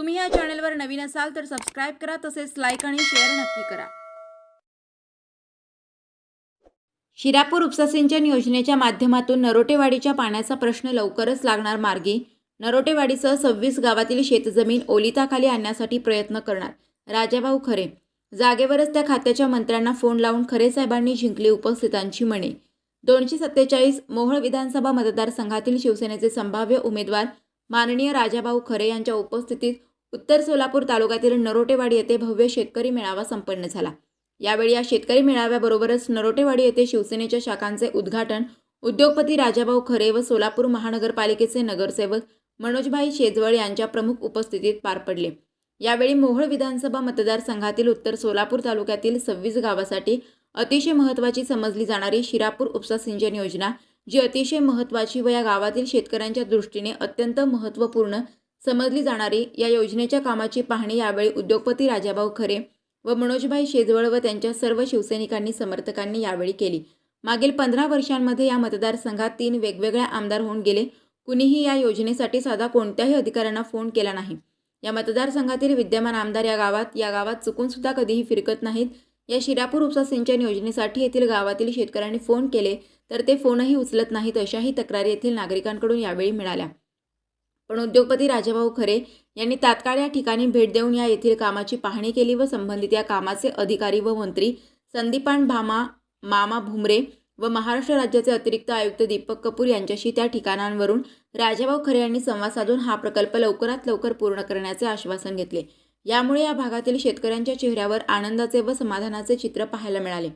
तुम्ही या चॅनलवर नवीन असाल तर सबस्क्राईब करा तसेच लाईक आणि शेअर नक्की करा. शिरापूर उपसा सिंचन योजनेच्या माध्यमातून नरोटेवाडीच्या पाण्याचा प्रश्न लवकरच लागणार मार्गी. नरोटेवाडीसह सव्वीस गावातील शेतजमीन ओलिताखाली आणण्यासाठी प्रयत्न करणार राजाभाऊ खरे. जागेवरच त्या खात्याच्या मंत्र्यांना फोन लावून खरे साहेबांनी जिंकली उपस्थितांची मणे दोनशे सत्तेचाळीस मोहोळ विधानसभा मतदारसंघातील शिवसेनेचे संभाव्य उमेदवार माननीय राजाभाऊ खरे यांच्या उपस्थितीत उत्तर सोलापूर तालुक्यातील नरोटेवाडी येथे भव्य शेतकरी मेळावा संपन्न झाला. यावेळी या शेतकरी मेळाव्याबरोबरच नरोटेवाडी येथे शिवसेनेच्या शाखांचे उद्घाटन उद्योगपती राजाभाऊ खरे व सोलापूर महानगरपालिकेचे नगरसेवक मनोजभाई शेजवळ यांच्या प्रमुख उपस्थितीत पार पडले. यावेळी मोहोळ विधानसभा मतदारसंघातील उत्तर सोलापूर तालुक्यातील सव्वीस गावासाठी अतिशय महत्त्वाची समजली जाणारी शिरापूर उपसा सिंचन योजना जी अतिशय महत्त्वाची व या गावातील शेतकऱ्यांच्या दृष्टीने अत्यंत महत्त्वपूर्ण समजली जाणारी या योजनेच्या कामाची पाहणी यावेळी उद्योगपती राजाभाऊ खरे व मनोजभाई शेजवळ व त्यांच्या सर्व शिवसैनिकांनी समर्थकांनी यावेळी केली. मागील पंधरा वर्षांमध्ये या मतदारसंघात तीन वेगवेगळ्या आमदार होऊन गेले. कुणीही या योजनेसाठी साधा कोणत्याही अधिकाऱ्यांना फोन केला नाही. या मतदारसंघातील विद्यमान आमदार या गावात या गावात चुकून सुद्धा कधीही फिरकत नाहीत. या शिरापूर उपसा सिंचन योजनेसाठी येथील गावातील शेतकऱ्यांनी फोन केले तर ते फोनही उचलत नाहीत अशाही तक्रारी येथील नागरिकांकडून यावेळी मिळाल्या. पण उद्योगपती राजाभाऊ खरे यांनी तात्काळ या ठिकाणी भेट देऊन या येथील कामाची पाहणी केली व संबंधित या कामाचे अधिकारी व मंत्री संदीपान भामा मामा भुमरे व महाराष्ट्र राज्याचे अतिरिक्त आयुक्त दीपक कपूर यांच्याशी त्या ठिकाणांवरून राजाभाऊ खरे यांनी संवाद साधून हा प्रकल्प लवकरात लवकर पूर्ण करण्याचे आश्वासन घेतले. यामुळे या भागातील शेतकऱ्यांच्या चेहऱ्यावर आनंदाचे व समाधानाचे चित्र पाहायला मिळाले.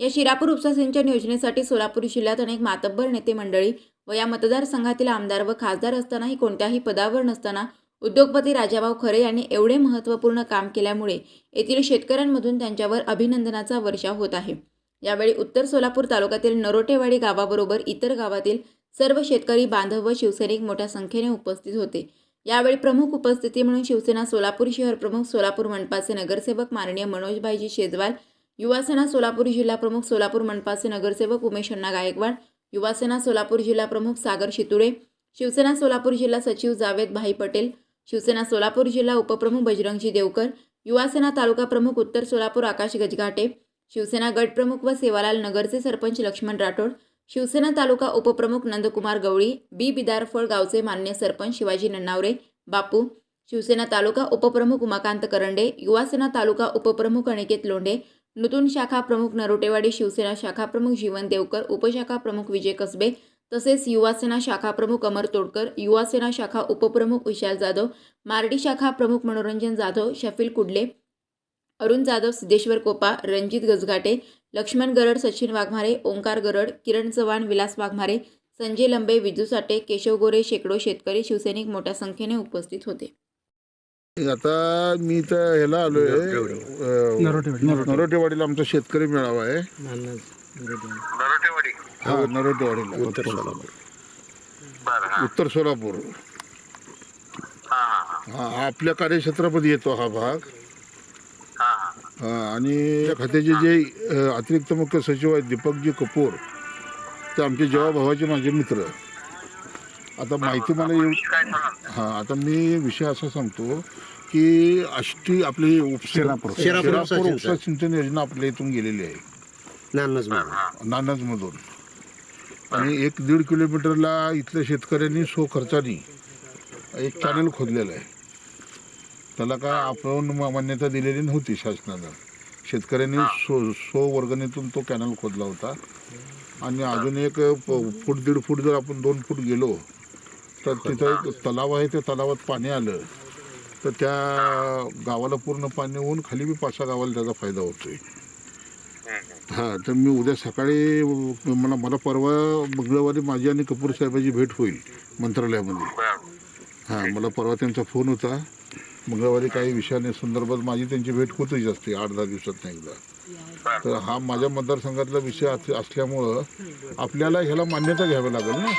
या शिरापूर उपसा सिंचन योजनेसाठी सोलापूर जिल्ह्यात अनेक मातब्बर नेते मंडळी व या मतदारसंघातील आमदार व खासदार असतानाही कोणत्याही पदावर नसताना उद्योगपती राजाभाऊ खरे यांनी एवढे महत्त्वपूर्ण काम केल्यामुळे येथील शेतकऱ्यांमधून त्यांच्यावर अभिनंदनाचा वर्षाव होत आहे. यावेळी उत्तर सोलापूर तालुक्यातील नरोटेवाडी गावाबरोबर इतर गावातील सर्व शेतकरी बांधव व शिवसैनिक मोठ्या संख्येने उपस्थित होते. यावेळी प्रमुख उपस्थिती म्हणून शिवसेना सोलापूर शहर प्रमुख सोलापूर मनपाचे नगरसेवक माननीय मनोजभाईजी शेजवाल युवासेना सोलापूर जिल्हा प्रमुख सोलापूर मनपाचे नगरसेवक उमेश अण्णा गायकवाड युवासेना सोलापूर जिल्हा प्रमुख सागर शितुळे शिवसेना सोलापूर जिल्हा सचिव जावेद भाई पटेल शिवसेना सोलापूर जिल्हा उपप्रमुख बजरंगजी देवकर युवासेना तालुका प्रमुख उत्तर सोलापूर आकाश गजघाटे शिवसेना गटप्रमुख व सेवालाल नगरचे सरपंच लक्ष्मण राठोड शिवसेना तालुका उपप्रमुख नंदकुमार गवळी बी बिदारफळ गावचे मान्य सरपंच शिवाजी नन्नावरे बापू शिवसेना तालुका उपप्रमुख उमाकांत करंडे युवासेना तालुका उपप्रमुख अनिकेत लोंढे नूतन शाखा प्रमुख नरोटेवाडी शिवसेना शाखा प्रमुख जीवन देवकर उपशाखा प्रमुख विजय कसबे तसेच युवासेना शाखा प्रमुख अमर तोडकर युवासेना शाखा उपप्रमुख विशाल जाधव मार्डी शाखा प्रमुख मनोरंजन जाधव शफील कुडले अरुण जाधव सिद्धेश्वर कोपा रणजित गजघाटे लक्ष्मण गरड सचिन वाघमारे ओंकार गरड किरण चव्हाण विलास वाघमारे संजय लंबे विजू केशव गोरे शेकडो शेतकरी शिवसैनिक मोठ्या संख्येने उपस्थित होते. आता मी तर ह्याला आलोय अं, नरोटेवाडीला आमचा शेतकरी मेळावा आहे. हा नरोटेवाडीला. उत्तर सोलापूर. उत्तर सोलापूर. हा आपल्या कार्यक्षेत्रामध्ये येतो हा भाग. हा, आणि या खात्याचे जे अं, अतिरिक्त मुख्य सचिव आहेत दीपकजी कपूर ते आमचे जेव्हा भावाचे माझे मित्र. आता माहिती मला येऊ हा आता मी विषय असा सांगतो की आष्टी आपली शिरापूर. उपसा सिंचन योजना आपल्या इथून गेलेली आहे. नानच म्हणून. नानजमधून. आणि एक दीड किलोमीटरला इथल्या शेतकऱ्यांनी सो खर्चानी एक चॅनल खोदलेलं आहे. त्याला काय आपण मा- मान्यता दिलेली नव्हती शासनानं. शेतकऱ्यांनी सो सो वर्गणीतून तो कॅनल खोदला होता. आणि अजून एक प- फूट दीड फूट जर आपण दोन फूट गेलो तर तिथं एक तलाव आहे त्या तलावात पाणी आलं. तर त्या गावाला पूर्ण पाणी होऊन खाली बी पाच सहा गावाला त्याचा फायदा होतोय. हा तर मी उद्या सकाळी मला मला परवा मंगळवारी माझी आणि कपूर साहेबाची भेट होईल मंत्रालयामध्ये. हां मला परवा त्यांचा फोन होता. मंगळवारी काही विषयाने संदर्भात माझी त्यांची भेट होतच असते आठ दहा दिवसात एकदा. तर हा माझ्या मतदारसंघातला विषय अस- असल्यामुळं आपल्याला ह्याला मान्यता घ्यावी लागेल ना?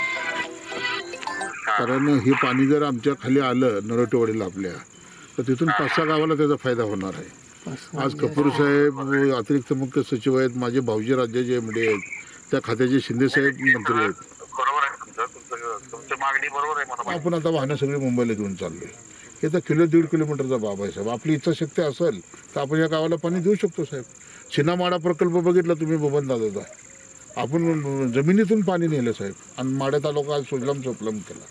कारण हे पाणी जर आमच्या खाली आलं नरटवाडीला आपल्या तर तिथून पाच सहा गावाला त्याचा फायदा होणार आहे. आज कपूर साहेब अतिरिक्त मुख्य सचिव आहेत माझे भाऊजी राज्याचे एम डी आहेत त्या खात्याचे शिंदे साहेब मंत्री आहेत. आपण आता वाहनं सगळी मुंबईला घेऊन चाललोय. हे तर किलो दीड किलोमीटरचा बाब आहे साहेब. आपली इच्छाशक्ती असेल तर आपण या गावाला पाणी देऊ शकतो साहेब. चिनामाडा प्रकल्प बघितला तुम्ही बबन दादाचा. आपण जमिनीतून पाणी नेलं साहेब. आणि माडा तालुका आज सोजलाम चोपलाम केला.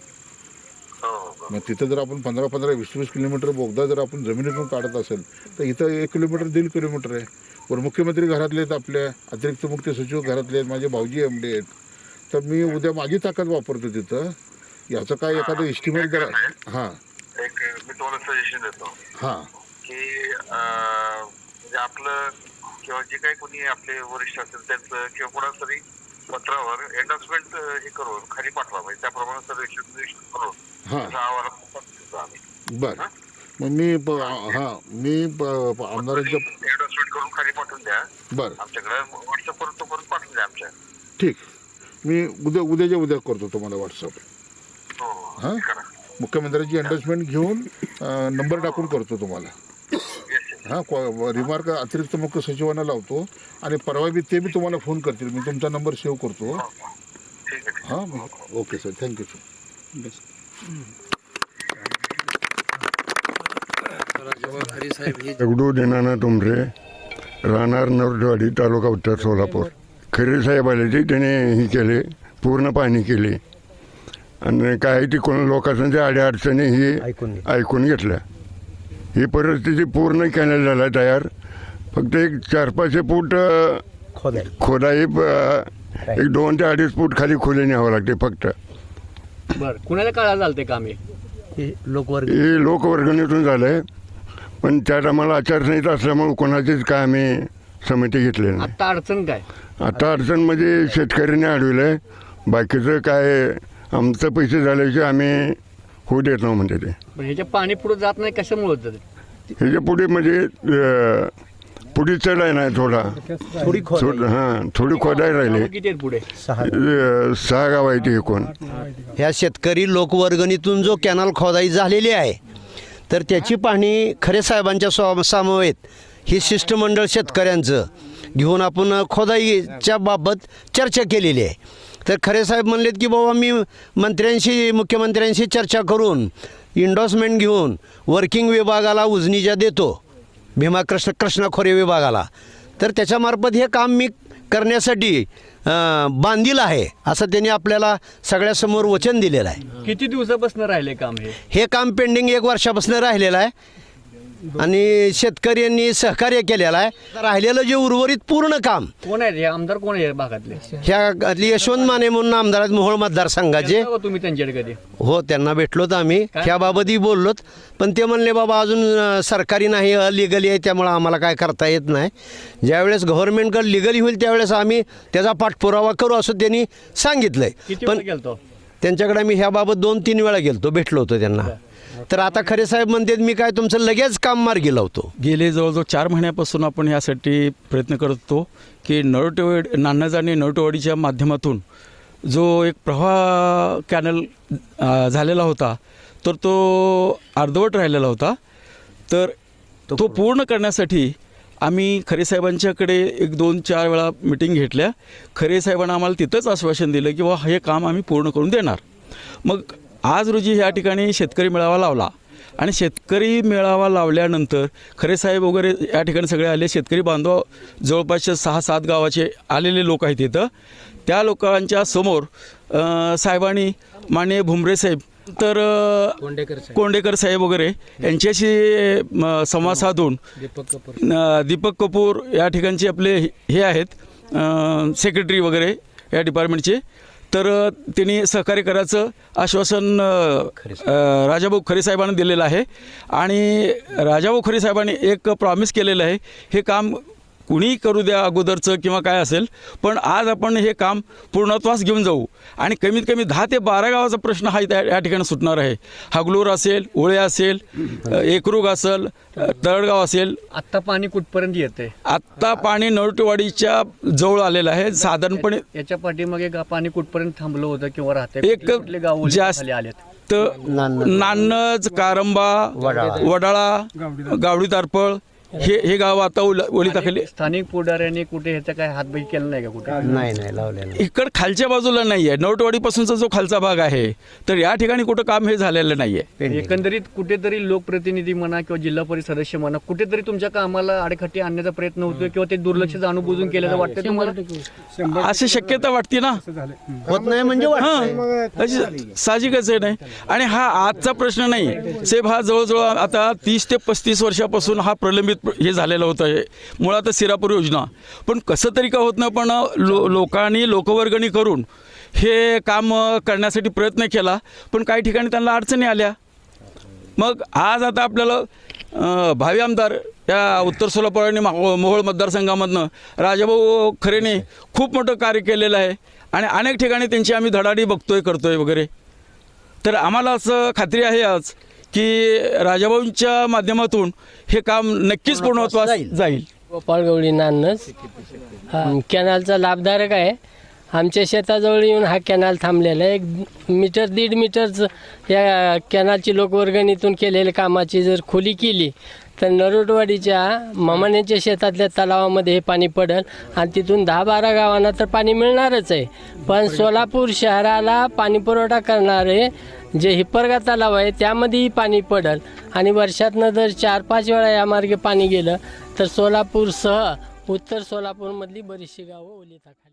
मग तिथं जर आपण पंधरा पंधरा वीस वीस किलोमीटर बोगदा जर आपण जमिनीतून काढत असेल तर इथं एक किलोमीटर दीड किलोमीटर आहे. वर मुख्यमंत्री घरातले आहेत आपल्या अतिरिक्त मुख्य सचिव घरातले आहेत माझे भाऊजी एम डी आहेत. तर मी उद्या माझी ताकद वापरतो तिथं. याचं काय एखादं एस्टिमेट जर हां. एक मी तुम्हाला सजेशन देतो. हां. की म्हणजे आपलं किंवा जे काही कोणी आपले वरिष्ठ असेल त्यांचं किंवा कोणाचं तरी पत्रावर एंडोर्समेंट हे करून खाली पाठवा. म्हणजे त्याप्रमाणे सर्वेक्षण निरीक्षण करून हां. त्याचा अहवाल पाठवतो आम्ही. बरं. मग मी प- हां मी प- प- आमदारांच्या एंडोर्समेंट करून खाली पाठवून द्या. बरं. आमच्याकडे व्हॉट्सअपवर तो करून पाठवून द्या आमच्या. ठीक. मी उद्या उद्याच्या उद्या करतो तुम्हाला व्हॉट्सअप हो हो हां? करा मुख्यमंत्र्यांची एंडोर्समेंट घेऊन अं, नंबर टाकून करतो तुम्हाला. हां रिमार्क अतिरिक्त मुख्य सचिवांना लावतो आणि परवा बी ते बी तुम्हाला फोन करतील. मी तुमचा नंबर सेव्ह करतो. ठीक आहे हां okay sir thank you sir Dagdu दिनाना तुमरे राहणार नरडवाडी तालुका उत्तर सोलापूर. खरे साहेब आले ते त्याने हे केले पूर्ण पाणी केले. आणि काही तिकडून लोकांच्या ज्या अडीअडचणी ही. ऐकून घेतल्या. ही परिस्थिती पूर्ण कॅनल झाला तयार. फक्त एक चार पाचशे फूट खोदाई. खोदाई अ, एक दोन ते अडीच फूट खाली खोली न्यावं लागते फक्त. बर कुणाला काळा चालते काम हे? हे लोकवर्ग हे लोकवर्गणीतून झालंय. पण त्यात आम्हाला आचारसंहिता असल्यामुळे कोणाचीच काय आम्ही समिती घेतली नाही. आता अडचण काय? आता अडचण म्हणजे शेतकऱ्यांनी अडविलंय. बाकीचं काय आमचं पैसे झाल्याशिवाय आम्ही होऊ देत नाही म्हणते ते. पण ह्याच्या पाणी पुढे जात नाही कशामुळे होत जाते? ह्याच्या पुढे म्हणजे अं, पुढे चढ आहे ना थोडा. थोडी हां थोडी खोदाई राहिली. किती आहेत पुढे? सहा. अं, सहा गाव आहे ते एकूण. ह्या शेतकरी लोकवर्गणीतून जो कॅनल खोदाई झालेली आहे तर त्याची पाहणी खरे साहेबांच्या स्वा समवेत. ही शिष्टमंडळ शेतकऱ्यांचं. घेऊन आपण खोदाईच्या बाबत चर्चा केलेली आहे. तर खरे साहेब म्हणलेत की बाबा मी मंत्र्यांशी मुख्यमंत्र्यांशी चर्चा करून इंडॉसमेंट घेऊन वर्किंग विभागाला उजनीच्या देतो भीमा कृष्ण कृष्णा खोरे विभागाला तर त्याच्यामार्फत हे काम मी करण्यासाठी बांधील आहे असं त्यांनी आपल्याला सगळ्यासमोर वचन दिलेलं आहे. किती दिवसापासून राहिले काम हे? हे काम पेंडिंग एक वर्षापासून राहिलेलं आहे. आणि शेतकऱ्यांनी सहकार्य केलेलं आहे. राहिलेलं जे उर्वरित पूर्ण काम. कोण आहेत हे? आमदार कोण आहे भागातले? ह्या यशवंत माने म्हणून आमदार आहेत मोहोळ मतदारसंघाचे. का तुम्ही त्यांच्याकडे कधी? हो त्यांना भेटलोत आम्ही. काय? त्याबाबतही बोललोत. पण ते म्हणले बाबा अजून अं, सरकारी नाही लिगली आहे त्यामुळं आम्हाला काय करता येत नाही. ज्यावेळेस गव्हर्नमेंटकडे लिगली होईल त्यावेळेस आम्ही त्याचा पाठपुरावा करू असं त्यांनी सांगितलंय. किती पण वेळ गेलतो त्यांच्याकडे मी ह्याबाबत दोन तीन वेळा गेलतो भेटलो होतो त्यांना. तर आता खरे साहेब म्हणतात मी काय तुमचं लगेच काम मार्गी लावतो. गेले जवळजवळ चार महिन्यापासून आपण यासाठी प्रयत्न करत होतो की नळटवाडी नान्नज आणि नळटवाडीच्या माध्यमातून जो एक प्रवाह कॅनल झालेला होता तर तो अर्धवट राहिलेला होता. तर तो पूर्ण करण्यासाठी आम्ही खरे साहेबांच्याकडे एक दोन चार वेळा मिटिंग घेतल्या. खरे साहेबांना आम्हाला तिथंच आश्वासन दिलं की बाबा हे काम आम्ही पूर्ण करून देणार. मग आज रोजी या ठिकाणी शेतकरी मेळावा लावला. आणि शेतकरी मेळावा लावल्यानंतर खरे साहेब वगैरे या ठिकाणी सगळे आले. शेतकरी बांधव जवळपासच्या सहा सात गावाचे आलेले लोक आहेत इथं. त्या लोकांच्या समोर साहेबांनी माननीय भुमरे साहेब तर कोंडेकर साहेब. वगैरे यांच्याशी संवाद साधून दीपक कपूर. या ठिकाणचे आपले हे- हे आहेत सेक्रेटरी वगैरे या डिपार्टमेंटचे तर त्यांनी सहकार्य करायचं आश्वासन राजाभाऊ खरे साहेबांनी दिलेलं आहे. आणि राजाभाऊ खरे साहेबांनी एक प्रॉमिस केलेलं आहे. हे काम कुणी करू द्या अगोदरचं किंवा काय असेल पण आज आपण हे काम पूर्णत्वास घेऊन जाऊ. आणि कमीत कमी दहा ते बारा गावाचा प्रश्न हा त्या या ठिकाणी सुटणार आहे. हागलूर असेल ओळे असेल एकरूग असेल तळगाव असेल. आत्ता पाणी कुठपर्यंत येते आत्ता पाणी नळटवाडीच्या जवळ आलेलं आहे साधारणपणे याच्या पाठीमागे गा- पाणी कुठपर्यंत थांबलं होतं किंवा राहते एक गाव जास्त आलेत? तर नान्नज कारंबा वडाळा. गावडी तारपळ हे हे गाव आता ओल ओलिताखाली स्थानिक पुढाऱ्यांनी कुठे ह्याचा काय हातबाई केला नाही का कुठे? नाही नाही लावलेलं इकड खालच्या बाजूला नाही आहे. नवटवाडीपासूनचा जो खालचा भाग आहे तर या ठिकाणी कुठं काम हे झालेलं नाही आहे. एकंदरीत कुठेतरी लोकप्रतिनिधी म्हणा किंवा जिल्हा परिषद सदस्य म्हणा कुठेतरी तुमच्या कामाला आडखटी आणण्याचा प्रयत्न होतोय किंवा ते दुर्लक्ष जाणून केल्याचं वाटतं तुम्हाला? अशी शक्यता वाटते ना? होत नाही म्हणजे हां. अशी साहजिकच आहे नाही. आणि हा आजचा प्रश्न नाही. सेब हा जवळजवळ आता तीस ते पस्तीस वर्षापासून हा प्रलंबित प्र- हे झालेलं होतं. हे मुळात सिरापूर योजना. पण कसं तरी का होत नाही पण लो लोकांनी लोकवर्गणी करून हे काम करण्यासाठी प्रयत्न केला पण काही ठिकाणी त्यांना अडचणी आल्या. मग आज आता आपल्याला भावी आमदार या उत्तर सोलापूर आणि माहो- मोहोळ मतदारसंघामधनं राजाभाऊ खरेने खूप मोठं कार्य केलेलं आहे आणि अनेक ठिकाणी त्यांची आम्ही धडाडी बघतोय करतोय वगैरे. तर आम्हाला असं खात्री आहे आज की राजाभाऊंच्या माध्यमातून हे काम नक्कीच पूर्णत्वास जाईल. गोपाळ गवळी नानच कॅनलचा लाभदायक आहे. आमच्या शेताजवळ येऊन हा कॅनल थांबलेला आहे. एक मीटर दीड मीटरचं या कॅनलची लोकवर्गणीतून केलेल्या कामाची जर खोली केली तर नरोटवाडीच्या मामाण्याच्या शेतातल्या तलावामध्ये हे पाणी पडेल आणि तिथून दहा बारा गावांना तर पाणी मिळणारच आहे. पण सोलापूर शहराला पाणी पुरवठा करणारे जे हिप्परगा तलाव आहे त्यामध्येही पाणी पडेल. आणि वर्षातनं जर चार पाच वेळा या मार्गे पाणी गेलं तर सोलापूरसह उत्तर सोलापूरमधली बरीचशी गावं ओलिताखाली